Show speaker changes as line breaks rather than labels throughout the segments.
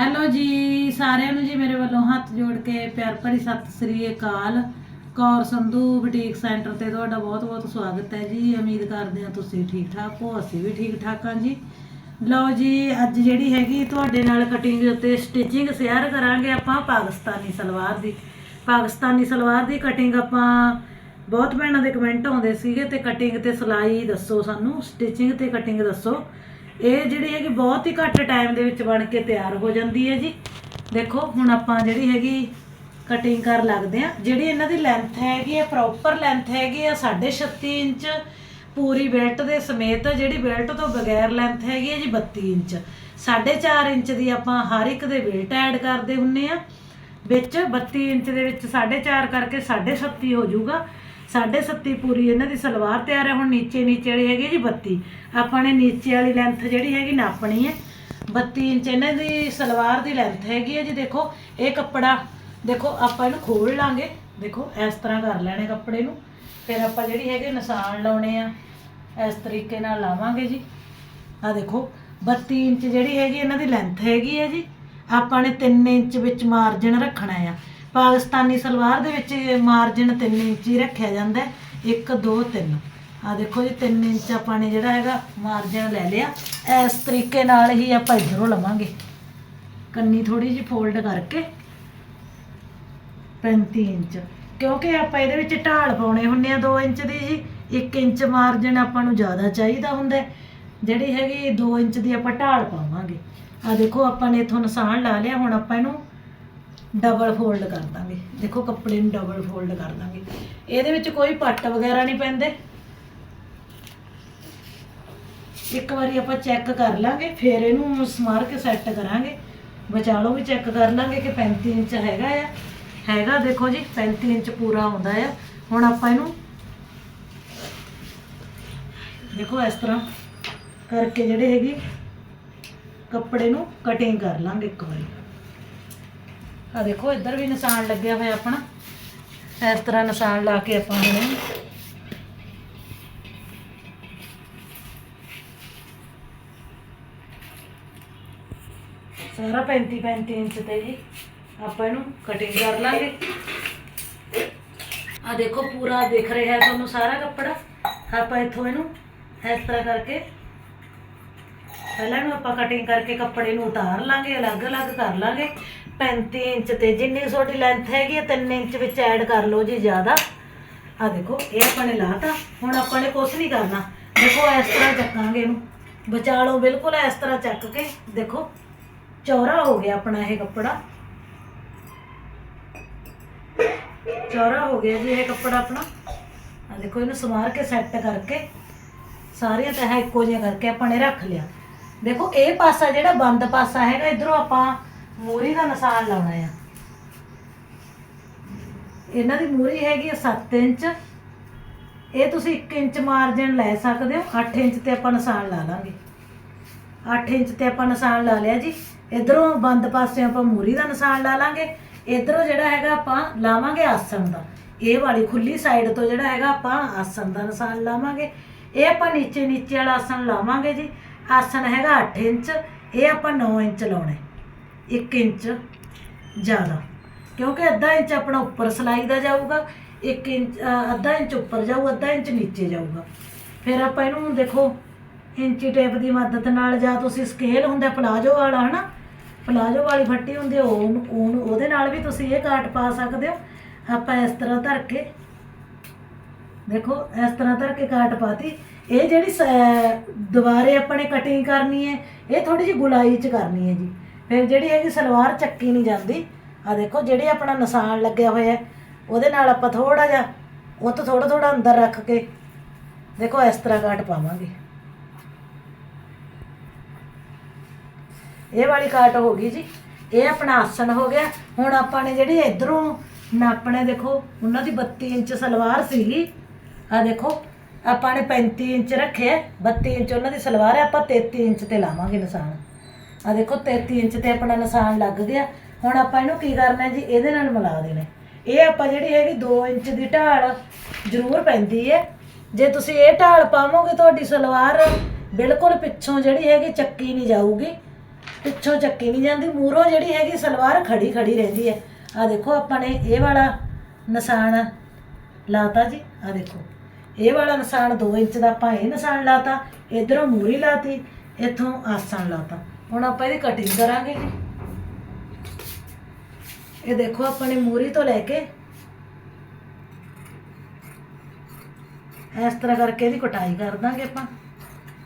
Hello ਜੀ, ਸਾਰਿਆਂ ਨੂੰ ਜੀ ਮੇਰੇ ਵੱਲੋਂ ਹੱਥ ਜੋੜ ਕੇ ਪਿਆਰ ਭਰੀ ਸਤਿ ਸ੍ਰੀ ਅਕਾਲ। ਕੌਰ ਸੰਧੂ ਬੁਟੀਕ ਸੈਂਟਰ ਤੇ ਤੁਹਾਡਾ ਬਹੁਤ-ਬਹੁਤ ਸਵਾਗਤ ਹੈ ਜੀ। ਉਮੀਦ ਕਰਦੇ ਹਾਂ ਤੁਸੀਂ ਠੀਕ ਠਾਕ ਹੋ, ਅਸੀਂ ਵੀ ਠੀਕ ਠਾਕ ਹਾਂ ਜੀ। ਲਓ ਜੀ, ਅੱਜ ਜਿਹੜੀ ਹੈਗੀ ਤੁਹਾਡੇ ਨਾਲ ਕਟਿੰਗ ਅਤੇ ਸਟਿਚਿੰਗ ਸ਼ੇਅਰ ਕਰਾਂਗੇ ਆਪਾਂ ਪਾਕਿਸਤਾਨੀ ਸਲਵਾਰ ਦੀ। ਪਾਕਿਸਤਾਨੀ ਸਲਵਾਰ ਦੀ ਕਟਿੰਗ ਆਪਾਂ ਬਹੁਤ ਭੈਣਾਂ ਦੇ ਕਮੈਂਟ ਆਉਂਦੇ ਸੀਗੇ ਤੇ ਕਟਿੰਗ ਤੇ ਸਿਲਾਈ ਦੱਸੋ ਸਾਨੂੰ ਸਟਿਚਿੰਗ ਤੇ ਕਟਿੰਗ ਦੱਸੋ। ਇਹ ਜਿਹੜੀ ਹੈਗੀ ਬਹੁਤ ਹੀ ਘੱਟ ਟਾਈਮ ਦੇ ਵਿੱਚ ਬਣ ਕੇ ਤਿਆਰ ਹੋ ਜਾਂਦੀ ਹੈ ਜੀ। ਦੇਖੋ, ਹੁਣ ਆਪਾਂ ਜਿਹੜੀ ਹੈਗੀ ਕਟਿੰਗ ਕਰ ਲੱਗਦੇ ਆ ਜਿਹੜੀ ਇਹਨਾਂ ਦੀ ਲੈਂਥ ਹੈਗੀ ਹੈ ਪ੍ਰੋਪਰ ਲੈਂਥ ਹੈਗੀ ਆ 36 ਇੰਚ ਪੂਰੀ ਬੈਲਟ ਦੇ ਸਮੇਤ ਜਿਹੜੀ ਬੈਲਟ ਤੋਂ ਬਗੈਰ ਲੈਂਥ ਹੈਗੀ ਹੈ ਜੀ 32 ਇੰਚ। 4.5 ਇੰਚ ਦੀ ਆਪਾਂ ਹਰ ਇੱਕ ਦੇ ਬੈਲਟ ਐਡ ਕਰਦੇ ਹੁੰਨੇ ਆ ਵਿੱਚ 32 ਇੰਚ ਦੇ ਵਿੱਚ 4.5 ਕਰਕੇ 37 ਹੋ ਜਾਊਗਾ। 37 ਪੂਰੀ ਇਹਨਾਂ ਦੀ ਸਲਵਾਰ ਤਿਆਰ ਹੈ, ਹੁਣ ਨੀਚੇ ਨੀਚੇ ਵਾਲੀ ਹੈਗੀ ਜੀ 32 ਆਪਾਂ ਨੇ ਨੀਚੇ ਵਾਲੀ ਲੈਂਥ ਜਿਹੜੀ ਹੈਗੀ ਨਾਪਣੀ ਹੈ। 32 ਇੰਚ ਇਹਨਾਂ ਦੀ ਸਲਵਾਰ ਦੀ ਲੈਂਥ ਹੈਗੀ ਹੈ ਜੀ, ਦੇਖੋ, ਇਹ ਕੱਪੜਾ, ਦੇਖੋ, ਆਪਾਂ ਇਹਨੂੰ ਖੋਲ ਲਾਂਗੇ। ਦੇਖੋ, ਇਸ ਤਰ੍ਹਾਂ ਕਰ ਲੈਣੇ ਕੱਪੜੇ ਨੂੰ। ਫਿਰ ਆਪਾਂ ਜਿਹੜੀ ਹੈਗੇ ਨਿਸ਼ਾਨ ਲਾਉਣੇ ਆ। ਇਸ ਤਰੀਕੇ ਨਾਲ ਲਾਵਾਂਗੇ ਜੀ। ਆ ਦੇਖੋ 32 ਇੰਚ ਜਿਹੜੀ ਹੈਗੀ, ਇਹਨਾਂ ਦੀ ਲੈਂਥ ਹੈਗੀ ਹੈ ਜੀ। ਆਪਾਂ ਨੇ 3 ਇੰਚ ਵਿੱਚ ਮਾਰਜਨ ਰੱਖਣਾ ਆ। ਪਾਕਿਸਤਾਨੀ ਸਲਵਾਰ ਦੇ ਵਿੱਚ ਮਾਰਜਨ 3 ਇੰਚ ਹੀ ਰੱਖਿਆ ਜਾਂਦਾ ਹੈ। 1 2 3 ਆ ਦੇਖੋ ਜੀ 3 ਇੰਚ ਆਪਾਂ ਨੇ ਜਿਹੜਾ ਹੈਗਾ ਮਾਰਜਨ ਲੈ ਲਿਆ। ਇਸ ਤਰੀਕੇ ਨਾਲ ਹੀ ਆਪਾਂ ਇਧਰੋਂ ਲਵਾਂਗੇ। ਕੰਨੀ ਥੋੜੀ ਜਿਹੀ ਫੋਲਡ ਕਰਕੇ 35 ਇੰਚ। ਕਿਉਂਕਿ ਆਪਾਂ ਇਹਦੇ ਵਿੱਚ ਢਾਲ ਪਾਉਣੇ ਹੁੰਨੇ ਆ 2 ਇੰਚ ਦੀ ਜੀ। 1 ਇੰਚ ਮਾਰਜਨ ਆਪਾਂ ਨੂੰ ਜ਼ਿਆਦਾ ਚਾਹੀਦਾ ਹੁੰਦਾ ਜਿਹੜੀ ਹੈਗੀ 2 ਇੰਚ ਦੀ ਆਪਾਂ ਢਾਲ ਪਾਵਾਂਗੇ। ਆ ਦੇਖੋ, ਆਪਾਂ ਨੇ ਇਥੋਂ ਨਿਸ਼ਾਨ ਲਾ ਲਿਆ। ਹੁਣ ਆਪਾਂ ਇਹਨੂੰ ਡਬਲ ਫੋਲਡ ਕਰ ਦਾਂਗੇ। ਦੇਖੋ ਕੱਪੜੇ ਨੂੰ ਡਬਲ ਫੋਲਡ ਕਰ ਦਾਂਗੇ। ਇਹਦੇ ਵਿੱਚ ਕੋਈ ਪੱਟ ਵਗੈਰਾ ਨਹੀਂ ਪੈਂਦੇ। ਇੱਕ ਵਾਰੀ ਆਪਾਂ ਚੈੱਕ ਕਰ ਲਾਂਗੇ, ਫਿਰ ਇਹਨੂੰ ਸਮਾਰ ਕੇ ਸੈੱਟ ਕਰਾਂਗੇ ਵਿਚਾਲੋ ਵੀ ਚੈੱਕ ਕਰ ਲਾਂਗੇ ਕਿ 35 ਇੰਚ ਹੈਗਾ ਆ। ਹੈਗਾ ਦੇਖੋ ਜੀ 35 ਇੰਚ ਪੂਰਾ ਹੁੰਦਾ ਆ। ਹੁਣ ਆਪਾਂ ਇਹਨੂੰ ਦੇਖੋ ਇਸ ਤਰ੍ਹਾਂ ਕਰਕੇ ਜਿਹੜੇ ਹੈਗੀ ਕੱਪੜੇ ਨੂੰ ਕਟਿੰਗ ਕਰ ਲਾਂਗੇ ਇੱਕ ਵਾਰੀ। ਆ ਦੇਖੋ, ਇੱਧਰ ਵੀ ਨਿਸ਼ਾਨ ਲੱਗਿਆ ਹੋਇਆ ਆਪਣਾ। ਇਸ ਤਰ੍ਹਾਂ ਨਿਸ਼ਾਨ ਲਾ ਕੇ ਆਪਾਂ ਇਹਨੂੰ ਸਾਰਾ 35 35 ਇੰਚ ਤੇ ਜੀ ਆਪਾਂ ਇਹਨੂੰ ਕਟਿੰਗ ਕਰ ਲਾਂਗੇ। ਆ ਦੇਖੋ, ਪੂਰਾ ਦਿਖ ਰਿਹਾ ਹੈ ਤੁਹਾਨੂੰ ਸਾਰਾ ਕੱਪੜਾ। ਆਪਾਂ ਇੱਥੋਂ ਇਹਨੂੰ ਇਸ ਤਰ੍ਹਾਂ ਕਰਕੇ ਪਹਿਲਾਂ ਇਹਨੂੰ ਆਪਾਂ ਕਟਿੰਗ ਕਰਕੇ ਕੱਪੜੇ ਨੂੰ ਉਤਾਰ ਲਾਂਗੇ, ਅਲੱਗ-ਅਲੱਗ ਕਰ ਲਾਂਗੇ। 35 ਇੰਚ ਤੇ ਜਿੰਨੀ ਤੁਹਾਡੀ ਲੈਂਥ ਹੈਗੀ ਹੈ 3 ਇੰਚ ਵਿੱਚ ਐਡ ਕਰ ਲਓ ਜੀ ਜ਼ਿਆਦਾ। ਆ ਦੇਖੋ, ਇਹ ਆਪਾਂ ਨੇ ਲਾਤਾ। ਹੁਣ ਆਪਾਂ ਨੇ ਕੁਝ ਨਹੀਂ ਕਰਨਾ। ਦੇਖੋ, ਇਸ ਤਰ੍ਹਾਂ ਚੱਕਾਂਗੇ ਇਹਨੂੰ। ਬਚਾ ਲਓ, ਬਿਲਕੁਲ ਇਸ ਤਰ੍ਹਾਂ ਚੱਕ ਕੇ। ਦੇਖੋ, ਚੌਰਾ ਹੋ ਗਿਆ ਆਪਣਾ ਇਹ ਕੱਪੜਾ। ਚੌੜਾ ਹੋ ਗਿਆ ਜੀ ਇਹ ਕੱਪੜਾ ਆਪਣਾ। ਆ ਦੇਖੋ, ਇਹਨੂੰ ਸਮਾਰ ਕੇ ਸੈੱਟ ਕਰਕੇ ਸਾਰੀਆਂ ਤਹਾਂ ਇੱਕੋ ਜਿਹਾ ਕਰਕੇ ਆਪਾਂ ਨੇ ਰੱਖ ਲਿਆ। ਦੇਖੋ, ਇਹ ਪਾਸਾ ਜਿਹੜਾ ਬੰਦ ਪਾਸਾ ਹੈਗਾ, ਇਧਰੋਂ ਆਪਾਂ ਮੂਰੀ ਦਾ ਨਿਸ਼ਾਨ ਲਾਉਣਾ ਆ। ਇਹਨਾਂ ਦੀ ਮੂਰੀ ਹੈਗੀ 7 ਇੰਚ। ਇਹ ਤੁਸੀਂ 1 ਇੰਚ ਮਾਰਜਨ ਲੈ ਸਕਦੇ ਹੋ। 8 ਇੰਚ ਤੇ ਆਪਾਂ ਨਿਸ਼ਾਨ ਲਾ ਲਾਂਗੇ। 8 ਇੰਚ ਤੇ ਆਪਾਂ ਨਿਸ਼ਾਨ ਲਾ ਲਿਆ ਜੀ। ਇਧਰੋਂ ਬੰਦ ਪਾਸੇ ਆਪਾਂ ਮੂਰੀ ਦਾ ਨਿਸ਼ਾਨ ਲਾ ਲਾਂਗੇ। ਇਧਰੋਂ ਜਿਹੜਾ ਹੈਗਾ ਆਪਾਂ ਲਾਵਾਂਗੇ ਆਸਣ ਦਾ। ਇਹ ਵਾਲੀ ਖੁੱਲੀ ਸਾਈਡ ਤੋਂ ਜਿਹੜਾ ਹੈਗਾ ਆਪਾਂ ਆਸਣ ਦਾ ਨਿਸ਼ਾਨ ਲਾਵਾਂਗੇ। ਇਹ ਆਪਾਂ ਨੀਚੇ ਨੀਚੇ ਵਾਲਾ ਆਸਣ ਲਾਵਾਂਗੇ ਜੀ। ਆਸਣ ਹੈਗਾ 8 ਇੰਚ। ਇਹ ਆਪਾਂ 9 ਇੰਚ ਲਾਉਣਾ 1 ਇੰਚ ਜ਼ਿਆਦਾ। ਕਿਉਂਕਿ ਅੱਧਾ ਇੰਚ ਆਪਣਾ ਉੱਪਰ ਸਲਾਈ ਦਾ ਜਾਊਗਾ 1 ਇੰਚ ਅੱਧਾ ਇੰਚ ਉੱਪਰ ਜਾਊ, ਅੱਧਾ ਇੰਚ ਨੀਚੇ ਜਾਊਗਾ। ਫਿਰ ਆਪਾਂ ਇਹਨੂੰ ਦੇਖੋ, ਇੰਚੀ ਟੇਪ ਦੀ ਮਦਦ ਨਾਲ ਜਾਂ ਤੁਸੀਂ ਸਕੇਲ ਹੁੰਦਾ ਪਲਾਜੋ ਵਾਲਾ, ਹਨਾ? ਪਲਾਜੋ ਵਾਲੀ ਫੱਟੀ ਹੁੰਦੀ ਹੈ ਉਹ ਉਹਨੂੰ- ਉਹਦੇ ਨਾਲ ਵੀ ਤੁਸੀਂ ਇਹ ਕਾਟ ਪਾ ਸਕਦੇ ਹੋ। ਆਪਾਂ ਇਸ ਤਰ੍ਹਾਂ ਧਰ ਕੇ, ਦੇਖੋ, ਇਸ ਤਰ੍ਹਾਂ ਧਰ ਕੇ ਕਾਟ ਪਾਤੀ। ਇਹ ਜਿਹੜੀ ਸ- ਦੁਬਾਰੇ ਆਪਾਂ ਨੇ ਕਟਿੰਗ ਕਰਨੀ ਹੈ, ਇਹ ਥੋੜੀ ਜਿਹੀ ਗੁਲਾਈ ਚ ਕਰਨੀ ਹੈ ਜੀ। ਫਿਰ ਜਿਹੜੀ ਹੈਗੀ ਸਲਵਾਰ ਚੱਕੀ ਨਹੀਂ ਜਾਂਦੀ ਆ ਦੇਖੋ ਜਿਹੜੇ ਆਪਣਾ ਨਿਸ਼ਾਨ ਲੱਗਿਆ ਹੋਇਆ, ਉਹਦੇ ਨਾਲ ਆਪਾਂ ਥੋੜਾ ਜਿਹਾ ਉਹ ਤੋਂ ਥੋੜਾ ਥੋੜਾ ਅੰਦਰ ਰੱਖ ਕੇ, ਦੇਖੋ ਇਸ ਤਰ੍ਹਾਂ ਕਾਟ ਪਾਵਾਂਗੇ। ਇਹ ਵਾਲੀ ਕਾਟ ਹੋ ਗਈ ਜੀ, ਇਹ ਆਪਣਾ ਆਸਣ ਹੋ ਗਿਆ। ਹੁਣ ਆਪਾਂ ਨੇ ਜਿਹੜੀ ਇਧਰੋਂ ਨਾਪਣੇ ਦੇਖੋ, ਉਹਨਾਂ ਦੀ 32 ਇੰਚ ਸਲਵਾਰ ਸੀਗੀ। ਆ ਦੇਖੋ, ਆਪਾਂ ਨੇ 35 ਇੰਚ ਰੱਖਿਆ 32 ਇੰਚ ਉਹਨਾਂ ਦੀ ਸਲਵਾਰ ਹੈ, ਆਪਾਂ 33 ਇੰਚ ਤੇ ਲਾਵਾਂਗੇ ਨਿਸ਼ਾਨ। ਆ ਦੇਖੋ 33 ਇੰਚ ਤੇ ਆਪਣਾ ਨਿਸ਼ਾਨ ਲੱਗ ਗਿਆ। ਹੁਣ ਆਪਾਂ ਇਹਨੂੰ ਕੀ ਕਰਨਾ ਜੀ? ਇਹਦੇ ਨਾਲ ਮਿਲਾ ਦੇਣਾ। ਇਹ ਆਪਾਂ ਜਿਹੜੀ ਹੈਗੀ 2 ਇੰਚ ਦੀ ਢਾਲ ਜ਼ਰੂਰ ਪੈਂਦੀ ਹੈ ਜੇ ਤੁਸੀਂ ਇਹ ਢਾਲ ਪਾਵੋਗੇ ਤੁਹਾਡੀ ਸਲਵਾਰ ਬਿਲਕੁਲ ਪਿੱਛੋਂ ਜਿਹੜੀ ਹੈਗੀ ਚੱਕੀ ਨਹੀਂ ਜਾਊਗੀ। ਪਿੱਛੋਂ ਚੱਕੀ ਨਹੀਂ ਜਾਂਦੀ। ਮੂਰੋਂ ਜਿਹੜੀ ਹੈਗੀ ਸਲਵਾਰ ਖੜੀ ਖੜੀ ਰਹਿੰਦੀ ਹੈ ਆ ਦੇਖੋ ਆਪਾਂ ਨੇ ਇਹ ਵਾਲਾ ਨਿਸ਼ਾਨ ਲਾਤਾ ਜੀ। ਆ ਦੇਖੋ। ਇਹ ਵਾਲਾ ਨਿਸ਼ਾਨ 2 ਇੰਚ ਦਾ ਆਪਾਂ ਇਹ ਨਿਸ਼ਾਨ ਲਾਤਾ। ਇਧਰੋਂ ਮੂਰੀ ਲਾਤੀ। ਇੱਥੋਂ ਆਸਣ ਲਾਤਾ। ਹੁਣ ਆਪਾਂ ਇਹਦੀ ਕਟਿੰਗ ਕਰਾਂਗੇ ਜੀ। ਇਹ ਦੇਖੋ ਆਪਾਂ ਨੇ ਮੂਰੀ ਤੋਂ ਲੈ ਕੇ ਇਸ ਤਰ੍ਹਾਂ ਕਰਕੇ ਇਹਦੀ ਕਟਾਈ ਕਰ ਦਾਂਗੇ ਆਪਾਂ।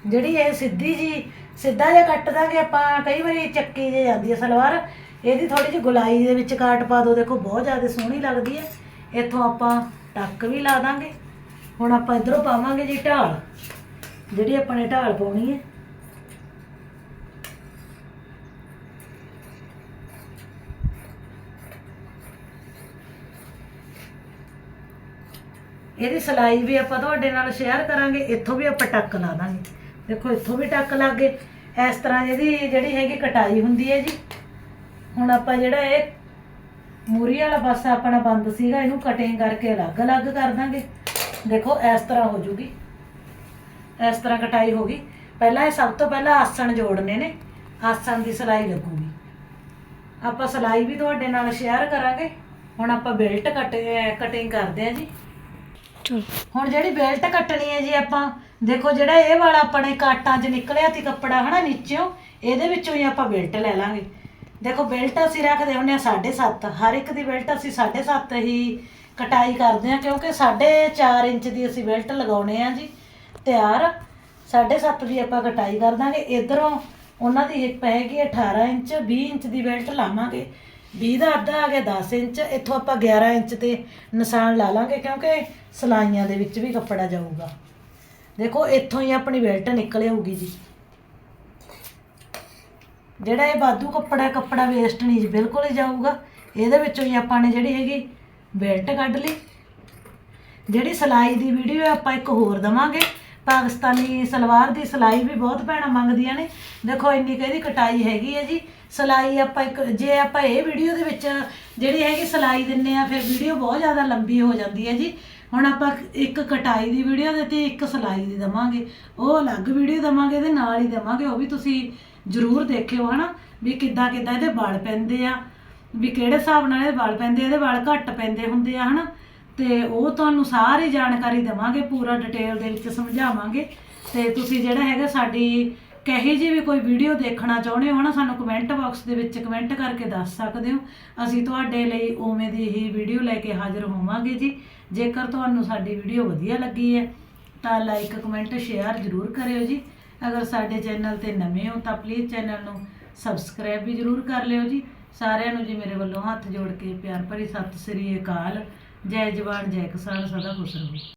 ਜਿਹੜੀ ਇਹ ਸਿੱਧੀ ਜੀ, ਸਿੱਧਾ ਜਿਹਾ ਕੱਟ ਦਾਂਗੇ ਆਪਾਂ, ਕਈ ਵਾਰੀ ਚੱਕੀ ਜੇ ਜਾਂਦੀ ਹੈ ਸਲਵਾਰ। ਇਹਦੀ ਥੋੜੀ ਜਿਹੀ ਗੁਲਾਈ ਦੇ ਵਿੱਚ ਕਾਟ ਪਾ ਦਿਓ, ਦੇਖੋ ਬਹੁਤ ਜ਼ਿਆਦਾ ਸੋਹਣੀ ਲੱਗਦੀ ਹੈ। ਇੱਥੋਂ ਆਪਾਂ ਟੱਕ ਵੀ ਲਾ ਦਾਂਗੇ। ਹੁਣ ਆਪਾਂ ਇਧਰੋਂ ਪਾਵਾਂਗੇ ਜੀ ਢਾਲ। ਜਿਹੜੀ ਆਪਾਂ ਨੇ ਢਾਲ ਪਾਉਣੀ ਹੈ। ਇਹਦੀ ਸਲਾਈ ਵੀ ਆਪਾਂ ਤੁਹਾਡੇ ਨਾਲ ਸ਼ੇਅਰ ਕਰਾਂਗੇ, ਇੱਥੋਂ ਵੀ ਆਪਾਂ ਟੱਕ ਲਾ ਦਾਂਗੇ। ਦੇਖੋ, ਇੱਥੋਂ ਵੀ ਟੱਕ ਲੱਗ ਗਏ। ਇਸ ਤਰ੍ਹਾਂ ਇਹਦੀ ਜਿਹੜੀ ਹੈਗੀ ਕਟਾਈ ਹੁੰਦੀ ਹੈ ਜੀ। ਹੁਣ ਆਪਾਂ ਜਿਹੜਾ ਇਹ ਮੂਰੀ ਵਾਲਾ ਪਾਸਾ ਆਪਣਾ ਬੰਦ ਸੀਗਾ, ਇਹਨੂੰ ਕਟਿੰਗ ਕਰਕੇ ਅਲੱਗ-ਅਲੱਗ ਕਰ ਦਾਂਗੇ। ਦੇਖੋ, ਇਸ ਤਰ੍ਹਾਂ ਹੋ ਜੂਗੀ। ਇਸ ਤਰ੍ਹਾਂ ਕਟਾਈ ਹੋ ਗਈ। ਪਹਿਲਾਂ ਇਹ ਸਭ ਤੋਂ ਪਹਿਲਾਂ ਆਸਣ ਜੋੜਨੇ ਨੇ। ਆਸਣ ਦੀ ਸਲਾਈ ਲੱਗੂਗੀ। ਆਪਾਂ ਸਲਾਈ ਵੀ ਤੁਹਾਡੇ ਨਾਲ ਸ਼ੇਅਰ ਕਰਾਂਗੇ। ਹੁਣ ਆਪਾਂ ਬੈਲਟ ਕੱਟ ਕਟਿੰਗ ਕਰਦੇ ਆ ਜੀ। ਹੁਣ ਜਿਹੜੀ ਬੈਲਟ ਕੱਟਣੀ ਹੈ ਜੀ ਆਪਾਂ, ਦੇਖੋ ਜਿਹੜਾ ਇਹ ਵਾਲਾ ਆਪਣੇ ਕਾਟਾਂ 'ਚ ਨਿਕਲਿਆ ਸੀ ਕੱਪੜਾ, ਹਨਾ ਨੀਚੋਂ ਇਹਦੇ ਵਿੱਚੋਂ ਹੀ ਆਪਾਂ ਬੈਲਟ ਲੈ ਲਾਂਗੇ। ਦੇਖੋ ਬੈਲਟ ਅਸੀਂ ਰੱਖਦੇ ਹੁੰਦੇ ਆ 7.5 ਹਰ ਇੱਕ ਦੀ ਬੈਲਟ ਅਸੀਂ 7.5 ਹੀ ਕਟਾਈ ਕਰਦੇ ਆ ਕਿਉਂਕਿ 4.5 ਇੰਚ ਦੀ ਅਸੀਂ ਬੈਲਟ ਲਗਾਉਣੇ ਆ ਜੀ, ਤਿਆਰ। 7.5 ਦੀ ਆਪਾਂ ਕਟਾਈ ਕਰ ਦਾਂਗੇ, ਇਧਰੋਂ ਉਹਨਾਂ ਦੀ ਇੱਕ ਹੈਗੀ 18 ਇੰਚ 20 ਇੰਚ ਦੀ ਬੈਲਟ ਲਾਵਾਂਗੇ। 20 ਦਾ ਅੱਧਾ ਆ ਗਿਆ 10 ਇੰਚ, ਇੱਥੋਂ ਆਪਾਂ 11 ਇੰਚ ਤੇ ਨਿਸ਼ਾਨ ਲਾ ਲਾਂਗੇ, ਕਿਉਂਕਿ ਸਲਾਈਆਂ ਦੇ ਵਿੱਚ ਵੀ ਕੱਪੜਾ ਜਾਊਗਾ। ਦੇਖੋ, ਇੱਥੋਂ ਹੀ ਆਪਣੀ ਬੈਲਟ ਨਿਕਲ ਆਊਗੀ ਜੀ। ਜਿਹੜਾ ਇਹ ਬਾਦੂ ਕੱਪੜਾ ਕੱਪੜਾ ਵੇਸਟ ਨਹੀਂ ਜੀ, ਬਿਲਕੁਲ ਹੀ ਜਾਊਗਾ। ਇਹਦੇ ਵਿੱਚੋਂ ਹੀ ਆਪਾਂ ਨੇ ਜਿਹੜੀ ਹੈਗੀ ਬੈਲਟ ਕੱਢ ਲਈ। ਜਿਹੜੀ ਸਲਾਈ ਦੀ ਵੀਡੀਓ ਆਪਾਂ ਇੱਕ ਹੋਰ ਦਵਾਂਗੇ। ਪਾਕਿਸਤਾਨੀ ਸਲਵਾਰ ਦੀ ਸਲਾਈ ਵੀ ਬਹੁਤ ਭੈਣਾਂ ਮੰਗਦੀਆਂ ਨੇ। ਦੇਖੋ, ਇੰਨੀ ਕਹਿੰਦੀ ਕਟਾਈ ਹੈਗੀ ਹੈ ਜੀ। ਸਲਾਈ ਆਪਾਂ ਇੱਕ, ਜੇ ਆਪਾਂ ਇਹ ਵੀਡੀਓ ਦੇ ਵਿੱਚ ਜਿਹੜੀ ਹੈਗੀ ਸਲਾਈ ਦਿੰਨੇ ਆ, ਫਿਰ ਵੀਡੀਓ ਬਹੁਤ ਜ਼ਿਆਦਾ ਲੰਬੀ ਹੋ ਜਾਂਦੀ ਹੈ ਜੀ। ਹੁਣ ਆਪਾਂ ਇੱਕ ਕਟਾਈ ਦੀ ਵੀਡੀਓ ਦੇ ਤੇ ਇੱਕ ਸਲਾਈ ਦੀ ਦਵਾਂਗੇ। ਉਹ ਅਲੱਗ ਵੀਡੀਓ ਦਵਾਂਗੇ ਇਹਦੇ ਨਾਲ ਹੀ ਦਵਾਂਗੇ। ਉਹ ਵੀ ਤੁਸੀਂ ਜ਼ਰੂਰ ਦੇਖਿਓ, ਹਨਾ? ਵੀ ਕਿੱਦਾਂ ਕਿੱਦਾਂ ਇਹਦੇ ਵਾਲ ਪੈਂਦੇ ਆ। ਵੀ ਕਿਹੜੇ ਹਿਸਾਬ ਨਾਲ ਇਹਦੇ ਵਾਲ ਪੈਂਦੇ ਇਹਦੇ ਵਾਲ ਘੱਟ ਪੈਂਦੇ ਹੁੰਦੇ ਆ, ਹਨਾ? ਤੇ ਉਹ ਤੁਹਾਨੂੰ ਸਾਰੀ ਜਾਣਕਾਰੀ ਦੇਵਾਂਗੇ, ਪੂਰਾ ਡਿਟੇਲ ਦੇ ਵਿੱਚ ਸਮਝਾਵਾਂਗੇ। ਤੇ ਤੁਸੀਂ ਜਿਹੜਾ ਹੈਗਾ ਸਾਡੀ ਕਹੇ ਜੀ ਵੀ ਕੋਈ ਵੀਡੀਓ ਦੇਖਣਾ ਚਾਹੁੰਦੇ ਹੋ ਨਾ, ਸਾਨੂੰ ਕਮੈਂਟ ਬਾਕਸ ਦੇ ਵਿੱਚ ਕਮੈਂਟ ਕਰਕੇ ਦੱਸ ਸਕਦੇ ਹੋ। ਅਸੀਂ ਤੁਹਾਡੇ ਲਈ ਉਵੇਂ ਦੀ ਹੀ ਵੀਡੀਓ ਲੈ ਕੇ ਹਾਜ਼ਰ ਹੋਵਾਂਗੇ ਜੀ। ਜੇਕਰ ਤੁਹਾਨੂੰ ਸਾਡੀ ਵੀਡੀਓ ਵਧੀਆ ਲੱਗੀ ਹੈ, ਤਾਂ ਲਾਈਕ ਕਮੈਂਟ ਸ਼ੇਅਰ ਜ਼ਰੂਰ ਕਰਿਓ ਜੀ। ਅਗਰ ਸਾਡੇ ਚੈਨਲ ਤੇ ਨਵੇਂ ਹੋ, ਤਾਂ ਪਲੀਜ਼ ਚੈਨਲ ਨੂੰ ਸਬਸਕ੍ਰਾਈਬ ਵੀ ਜ਼ਰੂਰ ਕਰ ਲਿਓ ਜੀ। ਸਾਰਿਆਂ ਨੂੰ ਜੀ ਮੇਰੇ ਵੱਲੋਂ ਹੱਥ ਜੋੜ ਕੇ ਪਿਆਰ ਭਰੀ ਸਤਿ ਸ੍ਰੀ ਅਕਾਲ। ਜੈ ਜਵਾਨ, ਜੈ ਕਿਸਾਨ, ਸਦਾ ਖੁਸ਼ ਰਹੋ।